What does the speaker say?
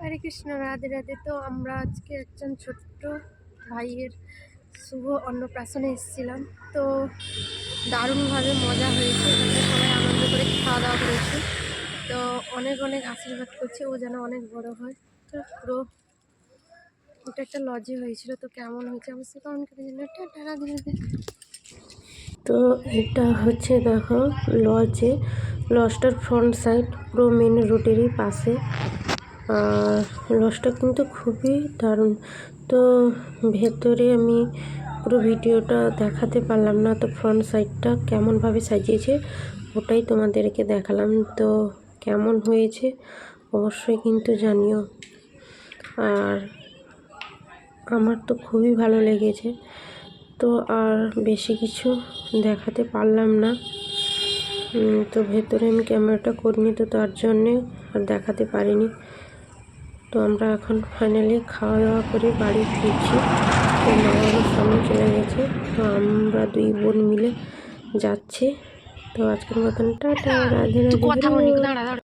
হরে কৃষ্ণ, রাধে রাধে। তো আমরা আজকে একজন ছোট্ট ভাইয়ের শুভ অন্নপ্রাশনে এসেছিলাম। তো দারুণভাবে মজা হয়েছে সবাই আনন্দ করে খাওয়া দাওয়া করেছে। তো অনেক অনেক আশীর্বাদ করছে, ও যেন অনেক বড় হয়। তো পুরো এটা একটা লজে হয়েছিল। তো কেমন হয়েছে? অবশ্যই কমেন্ট করে টাটা, রাধে রাধে। তো এটা হচ্ছে দেখো লজে। লজটার ফ্রন্ট সাইড পুরো মেন রোডেরই পাশে। লজটা কিন্তু খুবই দারুণ। তো ভেতরে আমি পুরো ভিডিওটা দেখাতে পারলাম না, তো ফ্রন্ট সাইডটা কেমনভাবে সাজিয়েছে ওটাই তোমাদেরকে দেখালাম। তো কেমন হয়েছে অবশ্যই কিন্তু জানিও। আর আমার তো খুবই ভালো লেগেছে। তো আর বেশি কিছু দেখাতে পারলাম না। তো ভেতরে আমি ক্যামেরাটা করিনি, তো তার জন্যে আর দেখাতে পারিনি। তো আমরা এখন ফাইনালি খাওয়া দাওয়া করে বাড়ি ফিরছি। তো মা বাবার সামনে চলে গেছে। তো আমরা দুই বোন মিলে যাচ্ছি। তো আজকের মতন টাটা রাধে রাধে